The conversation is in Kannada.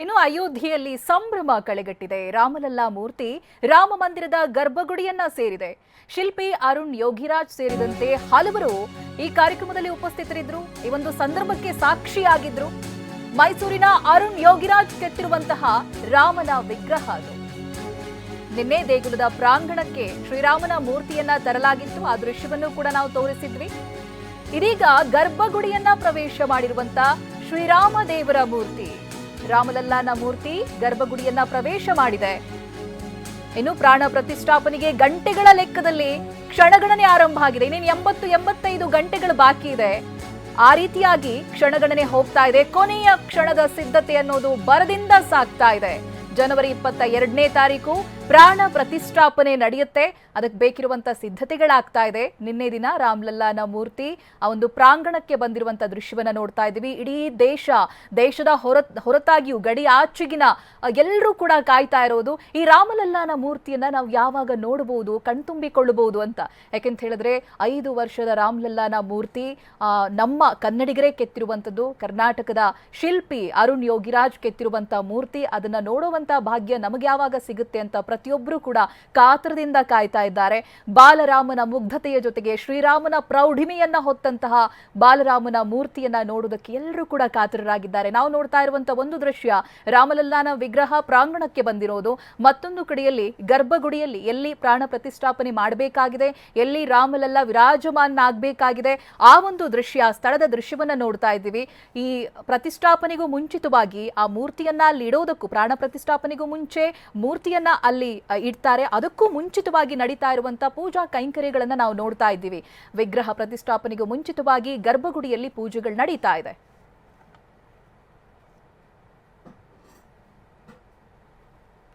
ಇನ್ನು ಅಯೋಧ್ಯೆಯಲ್ಲಿ ಸಂಭ್ರಮ ಕಳೆಗಟ್ಟಿದೆ. ರಾಮಲಲ್ಲಾ ಮೂರ್ತಿ ರಾಮ ಮಂದಿರದ ಗರ್ಭಗುಡಿಯನ್ನ ಸೇರಿದೆ. ಶಿಲ್ಪಿ ಅರುಣ್ ಯೋಗಿರಾಜ್ ಸೇರಿದಂತೆ ಹಲವರು ಈ ಕಾರ್ಯಕ್ರಮದಲ್ಲಿ ಉಪಸ್ಥಿತರಿದ್ರು ಈ ಒಂದು ಸಂದರ್ಭಕ್ಕೆ ಸಾಕ್ಷಿಯಾಗಿದ್ರು. ಮೈಸೂರಿನ ಅರುಣ್ ಯೋಗಿರಾಜ್ ಕೆತ್ತಿರುವಂತಹ ರಾಮನ ವಿಗ್ರಹ ಅದು. ನಿನ್ನೆ ದೇಗುಲದ ಪ್ರಾಂಗಣಕ್ಕೆ ಶ್ರೀರಾಮನ ಮೂರ್ತಿಯನ್ನ ತರಲಾಗಿತ್ತು. ಆ ದೃಶ್ಯವನ್ನು ಕೂಡ ನಾವು ತೋರಿಸಿದ್ವಿ. ಇದೀಗ ಗರ್ಭಗುಡಿಯನ್ನ ಪ್ರವೇಶ ಮಾಡಿರುವಂತ ಶ್ರೀರಾಮ ದೇವರ ಮೂರ್ತಿ. ರಾಮಲಲ್ಲಾನ ಮೂರ್ತಿ ಗರ್ಭಗುಡಿಯನ್ನ ಪ್ರವೇಶ ಮಾಡಿದೆ. ಇನ್ನು ಪ್ರಾಣ ಪ್ರತಿಷ್ಠಾಪನೆಗೆ ಗಂಟೆಗಳ ಲೆಕ್ಕದಲ್ಲಿ ಕ್ಷಣಗಣನೆ ಆರಂಭ ಆಗಿದೆ. ಇನ್ನೇನು ಎಂಬತ್ತು, ಎಂಬತ್ತೈದು ಗಂಟೆಗಳು ಬಾಕಿ ಇದೆ. ಆ ರೀತಿಯಾಗಿ ಕ್ಷಣಗಣನೆ ಹೋಗ್ತಾ ಇದೆ. ಕೊನೆಯ ಕ್ಷಣದ ಸಿದ್ಧತೆ ಅನ್ನೋದು ಬರದಿಂದ ಸಾಗ್ತಾ ಇದೆ. ಜನವರಿ ಇಪ್ಪತ್ತ ಎರಡನೇ ತಾರೀಕು ಪ್ರಾಣ ಪ್ರತಿಷ್ಠಾಪನೆ ನಡೆಯುತ್ತೆ. ಅದಕ್ಕೆ ಬೇಕಿರುವಂತ ಸಿದ್ಧತೆಗಳಾಗ್ತಾ ಇದೆ. ನಿನ್ನೆ ದಿನ ರಾಮ್ಲಲ್ಲಾನ ಮೂರ್ತಿ ಆ ಒಂದು ಪ್ರಾಂಗಣಕ್ಕೆ ಬಂದಿರುವಂತ ದೃಶ್ಯವನ್ನ ನೋಡ್ತಾ ಇದ್ದೀವಿ. ಇಡೀ ದೇಶ, ದೇಶದ ಹೊರ, ಹೊರತಾಗಿಯೂ, ಗಡಿ ಆಚೆಗಿನ ಎಲ್ಲರೂ ಕೂಡ ಕಾಯ್ತಾ ಇರೋದು, ಈ ರಾಮಲಲ್ಲಾನ ಮೂರ್ತಿಯನ್ನ ನಾವು ಯಾವಾಗ ನೋಡಬಹುದು ಕಣ್ತುಂಬಿಕೊಳ್ಳಬಹುದು ಅಂತ. ಯಾಕೆಂತ ಹೇಳಿದ್ರೆ, ಐದು ವರ್ಷದ ರಾಮ್ಲಲ್ಲಾನ ಮೂರ್ತಿ ನಮ್ಮ ಕನ್ನಡಿಗರೇ ಕೆತ್ತಿರುವಂಥದ್ದು, ಕರ್ನಾಟಕದ ಶಿಲ್ಪಿ ಅರುಣ್ ಯೋಗಿರಾಜ್ ಕೆತ್ತಿರುವಂತ ಮೂರ್ತಿ, ಅದನ್ನ ನೋಡುವಂತ ಭಾಗ್ಯ ನಮಗೆ ಯಾವಾಗ ಸಿಗುತ್ತೆ ಅಂತ ಪ್ರತಿಯೊಬ್ಬರು ಕೂಡ ಕಾತರದಿಂದ ಕಾಯ್ತಾ ಇದ್ದಾರೆ. ಬಾಲರಾಮನ ಮುಗ್ಧತೆಯ ಜೊತೆಗೆ ಶ್ರೀರಾಮನ ಪ್ರೌಢಿಮೆಯನ್ನ ಹೊತ್ತಂತಹ ಬಾಲರಾಮನ ಮೂರ್ತಿಯನ್ನ ನೋಡುವುದಕ್ಕೆ ಎಲ್ಲರೂ ಕೂಡ ಕಾತರರಾಗಿದ್ದಾರೆ. ನಾವು ನೋಡ್ತಾ ಇರುವಂತ ಒಂದು ದೃಶ್ಯ ರಾಮಲಲ್ಲಾನ ವಿಗ್ರಹ ಪ್ರಾಂಗಣಕ್ಕೆ ಬಂದಿರೋದು. ಮತ್ತೊಂದು ಕಡೆಯಲ್ಲಿ ಗರ್ಭಗುಡಿಯಲ್ಲಿ ಎಲ್ಲಿ ಪ್ರಾಣ ಪ್ರತಿಷ್ಠಾಪನೆ ಮಾಡಬೇಕಾಗಿದೆ, ಎಲ್ಲಿ ರಾಮಲಲ್ಲ ವಿರಾಜಮಾನನಾಗಬೇಕಾಗಿದೆ ಆ ಒಂದು ದೃಶ್ಯ ಸ್ಥಳದ ದೃಶ್ಯವನ್ನ ನೋಡ್ತಾ ಇದ್ದೀವಿ. ಈ ಪ್ರತಿಷ್ಠಾಪನೆಗೂ ಮುಂಚಿತವಾಗಿ ಆ ಮೂರ್ತಿಯನ್ನ ಅಲ್ಲಿ ಇಡೋದಕ್ಕೂ ಪ್ರಾಣ ಪ್ರತಿಷ್ಠಾಪನೆಗೂ ಮುಂಚೆ ಮೂರ್ತಿಯನ್ನ ಅಲ್ಲಿ ಇಡ್ತಾರೆ. ಅದಕ್ಕೂ ಮುಂಚಿತವಾಗಿ ನಡೀತಾ ಇರುವಂತಹ ಪೂಜಾ ಕೈಂಕರ್ಯಗಳನ್ನು ನಾವು ನೋಡ್ತಾ ಇದ್ದೀವಿ. ವಿಗ್ರಹ ಪ್ರತಿಷ್ಠಾಪನೆಗೂ ಮುಂಚಿತವಾಗಿ ಗರ್ಭಗುಡಿಯಲ್ಲಿ ಪೂಜೆಗಳು ನಡೀತಾ ಇದೆ.